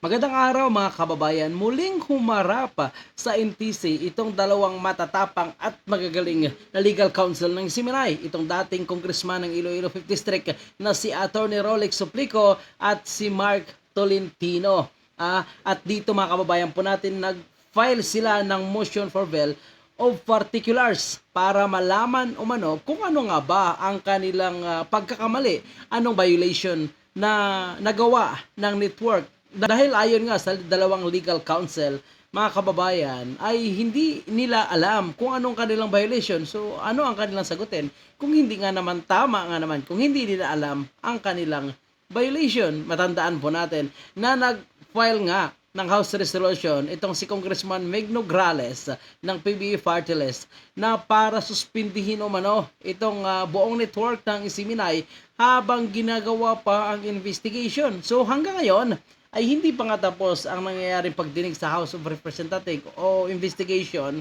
Magandang araw mga kababayan. Muling humarap sa NTC itong dalawang matatapang at magagaling na legal counsel ng Siminay. Itong dating congressman ng Iloilo 5th District na si Attorney Rolex Suplico at si Mark Tolentino. Ah, at dito mga kababayan po natin nag-file sila ng motion for bail of particulars para malaman umano kung ano nga ba ang kanilang ah, pagkakamali, anong violation na nagawa ng network. Dahil ayon nga sa dalawang legal counsel, mga kababayan, ay hindi nila alam kung anong kanilang violation. So, ano ang kanilang sagutin? Kung hindi nga naman tama nga naman, kung hindi nila alam ang kanilang violation. Matandaan po natin na nag-file nga ng House Resolution itong si Congressman Megno Grales ng PBE Party List na para suspindihin umano itong ah, buong network ng Isiminay habang ginagawa pa ang investigation. So hanggang ngayon ay hindi pa nga tapos ang nangyayaring pagdinig sa House of Representatives o investigation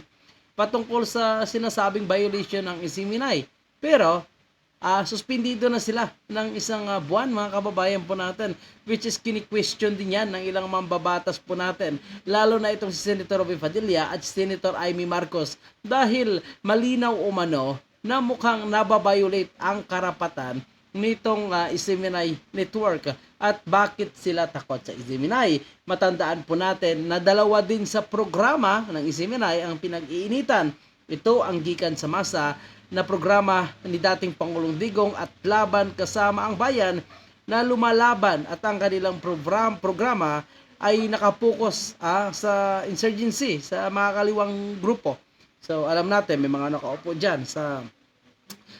patungkol sa sinasabing violation ng Isiminay. Pero ah suspendido na sila ng isang ah, buwan mga kababayan po natin which is kini-question din yan ng ilang mambabatas po natin lalo na itong si Senator Robin Padilla at Senator Amy Marcos dahil malinaw umano na mukhang nababiolate ang karapatan nitong uh, Isiminay Network at bakit sila takot sa Isiminay. Matandaan po natin na dalawa din sa programa ng Isiminay ang pinag-iinitan. Ito ang gikan sa masa na programa ni dating Pangulong Digong at Laban Kasama ang Bayan na lumalaban at ang kanilang program, programa ay nakapokus ah, sa insurgency, sa mga kaliwang grupo. So alam natin, may mga nakaupo dyan sa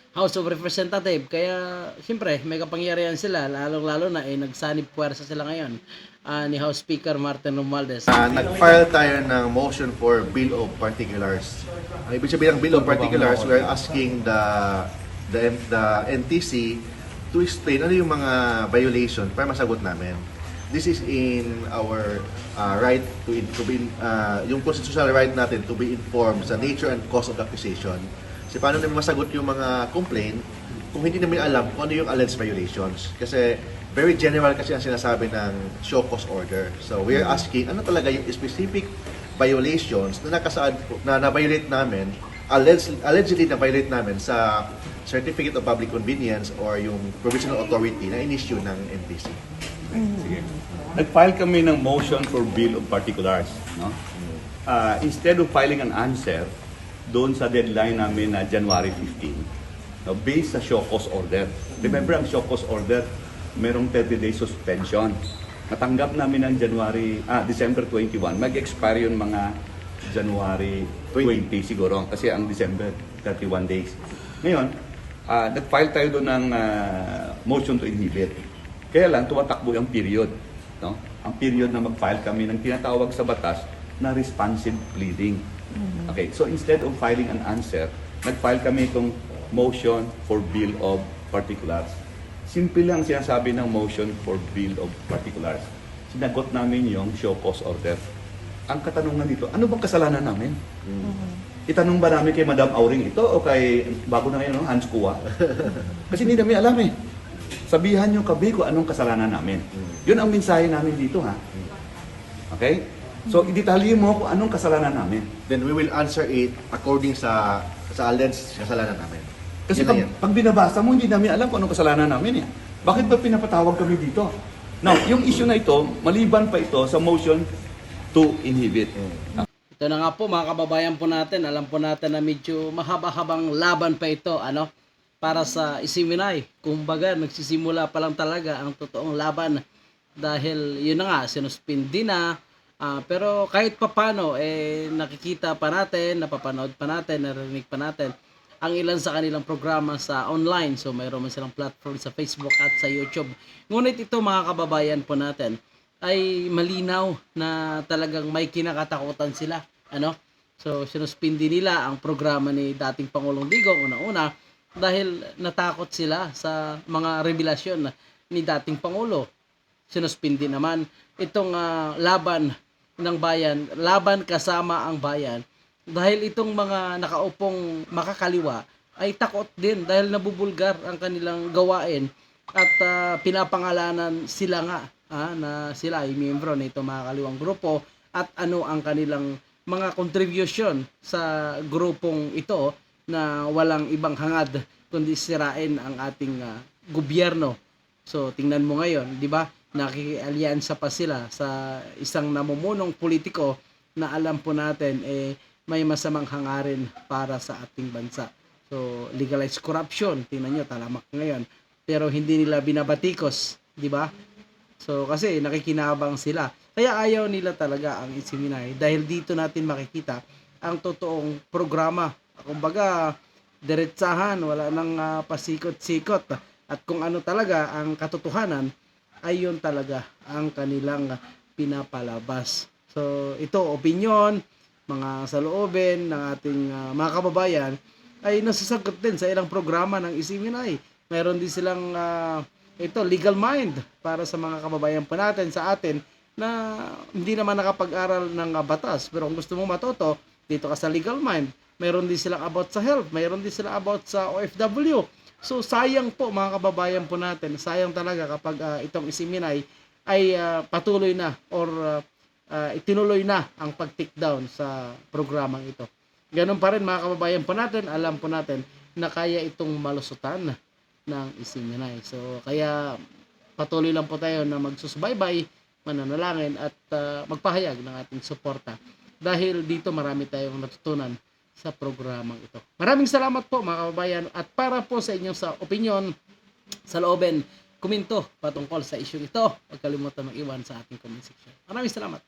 House of Representative. Kaya, siyempre, may kapangyarihan sila, lalong-lalo na, eh, nagsanib puwersa sila ngayon ah, ni House Speaker Martin Romualdez. Ah, nag-file tayo ng motion for Bill of Particulars. Ang ibig sabihin ng Bill of Particulars, we are asking the, the, the NTC to explain ano yung mga violation para masagot namin. This is in our uh, right to, to be, uh, yung constitutional right natin to be informed sa nature and cause of the accusation. Kasi paano namin masagot yung mga complaint kung hindi namin alam kung ano yung alleged violations. Kasi very general kasi ang sinasabi ng show cause order. So we are asking ano talaga yung specific violations na nakasaad po- na na-violate namin alleged, allegedly na-violate namin sa Certificate of Public Convenience or yung provisional authority na in-issue ng NTC. Sige. Nag-file kami ng motion for bill of particulars. No? Ah, instead of filing an answer doon sa deadline namin na January 15, no, based sa show cause order. Remember ang show cause order, merong 30 day suspension. Natanggap namin ng January, ah, December 21. Mag-expire yun mga January 20 siguro kasi ang December 31 days. Ngayon, ah, nag-file tayo doon ng ah, motion to inhibit. Kaya lang, tumatakbo yung period. No? Ang period na mag-file kami ng tinatawag sa batas na responsive pleading. Okay, so instead of filing an answer, nag-file kami itong motion for bill of particulars. Simple lang sinasabi ng motion for bill of particulars. Sinagot namin yung show cause order. Ang katanungan dito, ano bang kasalanan namin? Itanong ba namin kay Madam Auring ito o kay, bago na ngayon, no, Hans Kua? Kasi hindi namin alam eh. Sabihan nyo kabi kung anong kasalanan namin. Yun ang mensahe namin dito ha. Okay? So, idetalye mo kung anong kasalanan namin. Then we will answer it according sa sa alleged kasalanan namin. Kasi Yun na pag, yan. pag binabasa mo, hindi namin alam kung anong kasalanan namin eh. Bakit ba pinapatawag kami dito? Now, yung issue na ito, maliban pa ito sa motion to inhibit. Ito na nga po mga kababayan po natin, alam po natin na medyo mahaba-habang laban pa ito, ano, para sa Isiminay. Kumbaga, nagsisimula pa lang talaga ang totoong laban dahil yun na nga, sinuspindi na, Ah, pero kahit papano, eh, nakikita pa natin, napapanood pa natin, narinig pa natin ang ilan sa kanilang programa sa online. So, mayroon man silang platform sa Facebook at sa YouTube. Ngunit ito mga kababayan po natin, ay malinaw na talagang may kinakatakutan sila. Ano? So, sinuspindi nila ang programa ni dating Pangulong Digong una-una dahil natakot sila sa mga revelasyon ni dating Pangulo. Sinuspindi naman itong ah, laban ng bayan, laban kasama ang bayan dahil itong mga nakaupong makakaliwa ay takot din dahil nabubulgar ang kanilang gawain at ah, pinapangalanan sila nga ah, na sila ay miyembro nito mga kaliwang grupo at ano ang kanilang mga contribution sa grupong ito na walang ibang hangad kundi sirain ang ating ah, gobyerno. So tingnan mo ngayon, 'di ba? Nakikialyansa pa sila sa isang namumunong politiko na alam po natin eh may masamang hangarin para sa ating bansa. So legalized corruption, tingnan nyo, talamak ngayon. Pero hindi nila binabatikos, 'di ba? So kasi nakikinabang sila. Kaya ayaw nila talaga ang Isiminay dahil dito natin makikita ang totoong programa. Kumbaga, diretsahan, wala nang ah, pasikot-sikot. At kung ano talaga ang katotohanan, ay yun talaga ang kanilang pinapalabas. So ito, opinion, mga saloobin ng ating ah, mga kababayan ay nasasagot din sa ilang programa ng Isiminay. Meron din silang ah, ito legal mind para sa mga kababayan po natin sa atin na hindi naman nakapag-aral ng ah, batas pero kung gusto mong matuto dito ka sa legal mind meron din silang about sa health meron din sila about sa OFW so sayang po mga kababayan po natin sayang talaga kapag ah, itong isiminay ay ah, patuloy na or ah, ah, itinuloy na ang pag-take down sa programang ito ganun pa rin mga kababayan po natin alam po natin na kaya itong malusutan ng isiminay. So, kaya patuloy lang po tayo na magsusubaybay, mananalangin at ah, magpahayag ng ating suporta. Dahil dito marami tayong natutunan sa programang ito. Maraming salamat po mga kababayan at para po sa inyong sa opinion sa looben, komento patungkol sa issue ito. Huwag kalimutan mag-iwan sa ating comment section. Maraming salamat.